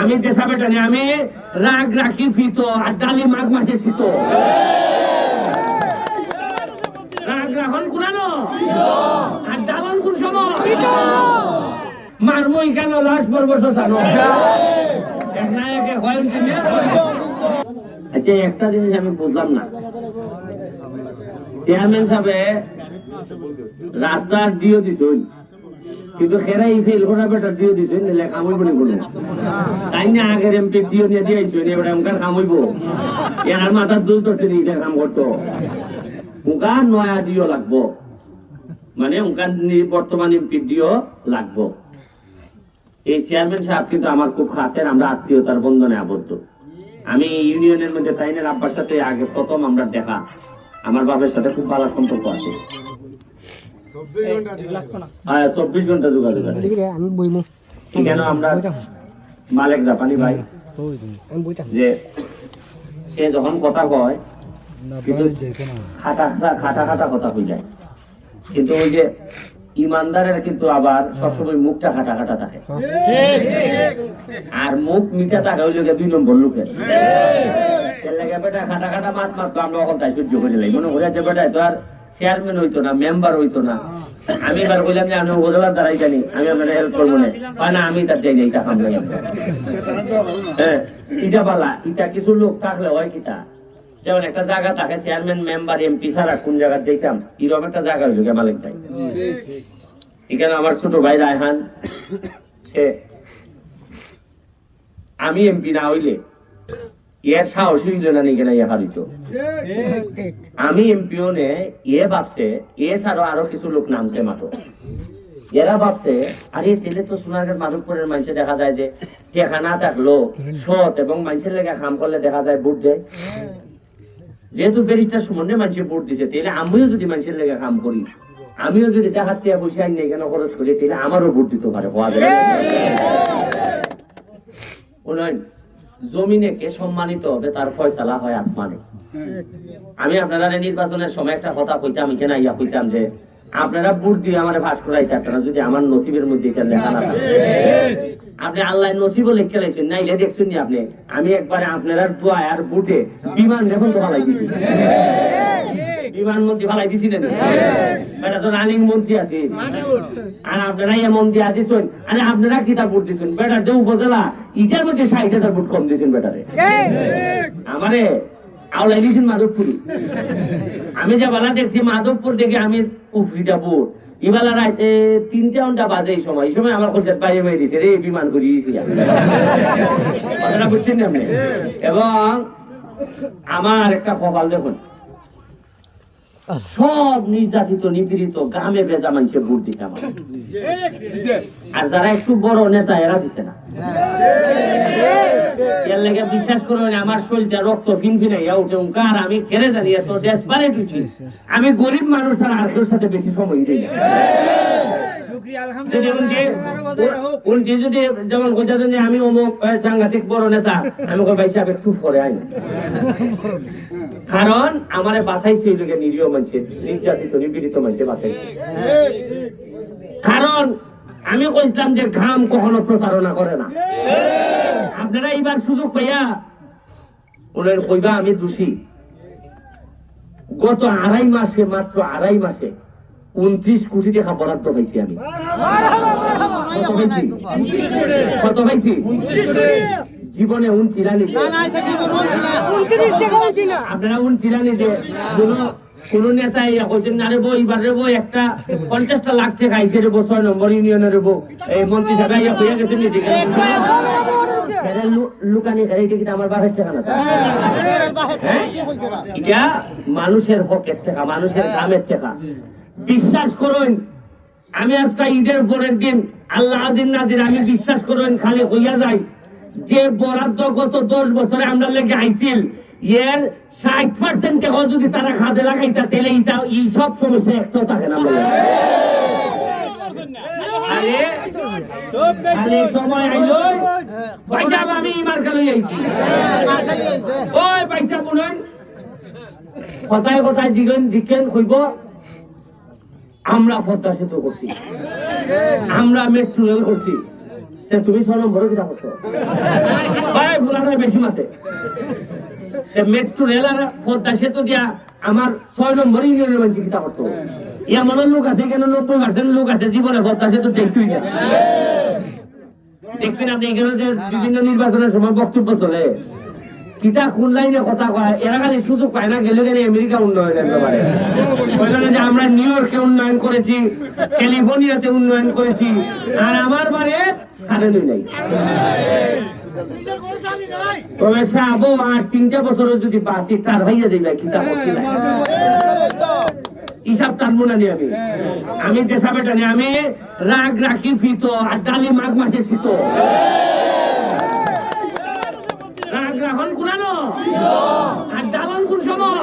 আমি যে বেটা নেই আমি রাগ রাখি ফিত আর ডালি মাঘ মাসে শীত। রাগ রাখন কুনানো? আর ডালন মারমই কেন লাশ? আচ্ছা একটা জিনিস আমি বুঝলাম না। চেয়ারম্যান সাহেবে রাস্তা দিও দিছুন। কিন্তু খেরাই ফেল করা বেটা দিও দিছুন নিলে কামই বলি বলো তাই না আগের এমপি দিও নিয়ে দিয়েছুন এবার এমকার কামইব। এর মাথার দুল তো তিনি এটা কাম করতো। উনকা নয়া দিও লাগবো। মানে নি- বর্তমান এমপি দিও লাগবো। এই চেয়ারম্যান সাহেব কিন্তু আমার খুব খাসের আমরা আত্মীয়তার বন্ধনে আবদ্ধ। আমি ইউনিয়নের মধ্যে তাইনের আব্বার সাথে আগে প্রথম আমরা দেখা। আমার বাবার সাথে খুব ভালো সম্পর্ক আছে। হ্যাঁ চব্বিশ ঘণ্টা যোগাযোগ আছে। আমি বইমু। এখানে আমরা মালিক জাপানি ভাই যে সে যখন কথা কয় কিছু খাটা খাটা খাটা খাটা কথা হয়ে যায়। কিন্তু ওই যে ইমানদারের কিন্তু আবার সবসময় মুখটা খাটা খাটা থাকে। আর মুখ মিঠা থাকে ওই দুই নম্বর লোকের। বেটা খাটা খাটা মাছ মাত্র আমরা এখন তাই সহ্য করে লাই মনে করে যে বেটা তো আর চেয়ারম্যান হইতো না মেম্বার হইতো না। আমি এবার বললাম যে, আমি উপজেলার দ্বারাই জানি, আমি আপনার হেল্প করব না। না আমি তার চাই না, এটা হ্যাঁ ইটা বালা ইটা কিছু লোক থাকলে হয় কিটা? যেমন একটা জায়গা থাকে চেয়ারম্যান মেম্বার এমপি ছাড়া কোন জায়গা যেতাম এরকম একটা জায়গা হইল মালিক ভাই। এখানে আমার ছোট ভাই রায়হান, সে, আমি এমপি না হইলে এর সাহস হইল হারিত আমি এমপিও নে এ ভাবছে, এ ছাড়াও আরও কিছু লোক নামছে মাত্র। এরা ভাবছে, আরে তেলে তো মাধবপুরের মানুষে দেখা যায় যে সৎ এবং মানুষের করলে দেখা যায় ভোট দেয়। যেহেতু ব্যারিস্টার দিছে তাহলে আমিও যদি মানুষের লেগে কাম করি, আমিও যদি টাকা দিয়ে পয়সা আইন কেন খরচ করি তাহলে আমারও ভোট দিতে পারে, হওয়া যায় জমিনে কে সম্মানিত হবে, তার ফয়সালা হয় আসমানে। আমি আপনারা নির্বাচনের সময় একটা কথা কইতাম এখানে ইয়া কইতাম যে, আপনারা বুট দিয়ে আমার ভাস করাইতে আপনারা যদি আমার নসিবের মধ্যে এটা লেখা না আপনি আল্লাহ নসিব লিখে লাইছেন, নাইলে দেখছেন নি আপনি। আমি একবারে আপনারা দোয়া আর বুটে বিমান দেখুন তো ভালাই বিমান মন্ত্রী ভালাই দিছি না এটা তো রানিং মন্ত্রী আছে। আর আপনারা ইয়ে মন্ত্রী আদিছেন আরে আপনারা কিতা ভোট দিছেন? বেটা যে উপজেলা ইটার মধ্যে ষাট হাজার ভোট কম দিয়েছেন বেটারে। আমারে আওলাই দিয়েছেন মাধবপুরি। আমি যে বেলা দেখছি মাধবপুর দেখে আমি উফরিটা বোর এবেলা রাতে তিনটা ঘণ্টা বাজে এই সময়। এই সময় আমার কলকাত বাইরে বাইরে দিছে রে বিমান করি কথাটা বুঝছেন আপনি? এবং আমার একটা কপাল দেখুন সব নির্যাতিত, নিপীড়িত গ্রামে বেজা মানুষে ভোট দিতে আর যারা একটু বড় নেতা, এরা দিছে না। বিশ্বাস করবেন আমার শরীরটা রক্ত ফিনফিনাইয়া উঠে উনকার আমি খেলে জানি এত ডেসপারেট হয়েছি আমি গরিব মানুষ আর আর্থের সাথে বেশি সময় দিই যদি যেমন যে আমি অমুক সাংঘাতিক বড় নেতা আমি কই ভাই সাহেব একটু পরে আই কারণ আমারে বাঁচাইছে এই লোকে নিরীহ মানুষে নির্যাতিত নিপীড়িত মানুষে বাঁচাইছে। কারণ আমি কইছিলাম যে ঘাম কখনো প্রতারণা করে না। আপনারা এইবার সুযোগ পাইয়া ওনার কইবা আমি দোষী? গত আড়াই মাসে মাত্র আড়াই মাসে উনত্রিশ কোটি টাকা বরাদ্দ পাইছি আমি। কত পাইছি? জীবনে উন চিরানি আপনারা উন চিরানি যে কোন কোন নেতা ইয়া কইছেন না রে বউ এবার রে বউ একটা পঞ্চাশটা লাখ টাকা আইছে রে ছয় নম্বর ইউনিয়নের বউ এই মন্ত্রী সাহেব ইয়া কইয়া গেছেন নি ঠিক আছে লুকানি এটা কিন্তু আমার বাপের টাকা না। হ্যাঁ? এটা মানুষের হকের টাকা মানুষের দামের টাকা। বিশ্বাস করুন, আমি আজকে ঈদের পরের দিন আল্লাহ নাজির, আমি বিশ্বাস করুন, খালি হইয়া যাই। যে বরাদ্দ গত দশ বছরে আমরা লেগে আইছিল, এর ষাট পার্সেন্ট যদি তারা এই সব সমস্যা একটাও থাকে না। কথায় কথায় জিগেন জিকেন হইব। আমরা পদ্মা সেতু করছি। আমরা মেট্রো রেল করছি। তুমি ছয় নম্বরে কিতা করছ? ভাই বেশি মাতে মেট্রো রেল আর পদ্মা সেতু দিয়া আমার ছয় নম্বর ইউনিয়নের মানুষ কিতা করতো। লোক আছে কেন? নব্বই পার্সেন্ট লোক আছে জীবনে পদ্মা সেতু দেখতেই দেখবেন আপনি এখানে যে বিভিন্ন নির্বাচনের সময় বক্তব্য চলে। কিতা কোন লাইনে কথা কয়? এরা খালি সুযোগ পায় না, গেলে গেলে আমেরিকা উন্নয়ন যে আমরা নিউ ইয়র্কে উন্নয়ন করেছি, ক্যালিফোর্নিয়াতে উন্নয়ন করেছি, আর আমার বছরের যদি আমি। আমি যে আমি রাগ রাখি ফিত, আর ডালি মাঘ মাসে শীত রাগ রাখন কুনানো আর ডালন কোন সময়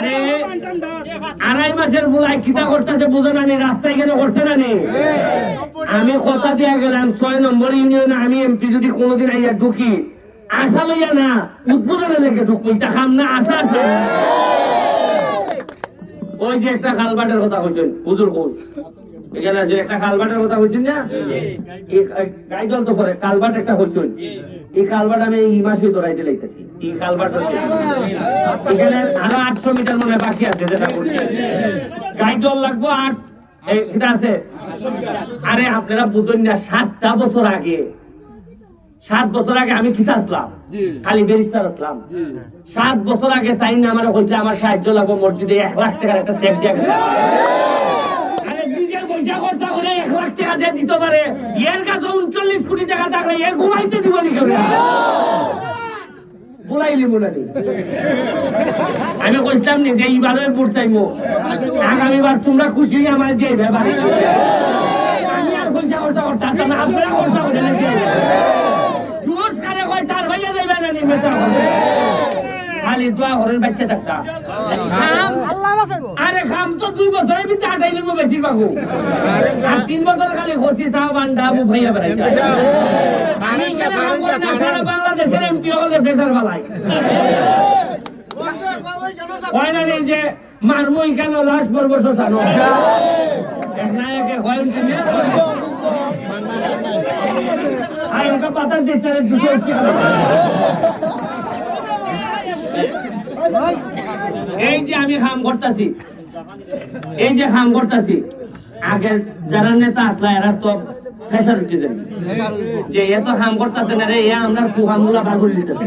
আরে আড়াই মাসের বুলাই খিতা করতেছে বুঝো না রাস্তায় কেন করছে না আমি কথা দিয়া গেলাম ছয় নম্বর ইউনিয়নে আমি এমপি যদি কোনোদিন আইয়া ঢুকি আশা লইয়া না উদ্বোধনে লেগে ঢুকবো এটা খাম না আশা আছে ওই যে একটা খালবাটের কথা কইছেন হুজুর কোচ এখানে আছে একটা খালবাটের কথা কইছেন না? এই গাইডল তো পরে কালবাট একটা এই কালবাট আমি এই মাসে দৌড়াইতে এই কালবাট? এখানে আরও আটশো মিটার মনে বাকি আছে যেটা করছি। গাইডল লাগবো আট এটা আছে। আরে আপনারা বুঝুন না সাতটা বছর আগে সাত বছর আগে আমি কিতা আসলাম। খালি বেরিস্টার আসলাম। সাত বছর আগে তাই না আমার কইছে আমার সাহায্য লাগবো মসজিদে এক লাখ টাকার একটা চেক দিয়ে গেছে আরে নিজের পয়সা খরচা করে এক লাখ টাকা যে দিতে পারে, এর কাছে উনচল্লিশ কোটি টাকা থাকলে এ ঘুমাইতে দিব মোনানি আমি কইছিলাম নি যে এইবারে বুট চাইব। আগামীবার তোমরা খুশি আমার দিয়ে ব্যাপারে আমি আর পয়সা খরচা করতাম না আপনারা খরচা করে কারে কয়, তার ভাইয়া যাইবে না খালি দোয়া করেন বাচ্চা থাকতা। খাম আরে খাম তো দুই বছরের ভিতরে আটাই লিখব বেশিরভাগ আর তিন বছর খালি খসি চাও বান্ডা আবু ভাইয়া বেড়াইতে বাংলাদেশের এমপি হলে প্রেসার বালাই। হয় না যে মারমই কেন লাশ পর্ব শোষানো নায়কে হয় আর দিচ্ছে দুশো এই যে আমি হাম করতেছি, এই যে হাম করতেছি, আগের যারা নেতা আসলা, এরা তো ফেসার উঠে যায়। যে এত হাম করতেছে না রে, এ আমরা কুহামুলা বার দিতেছে।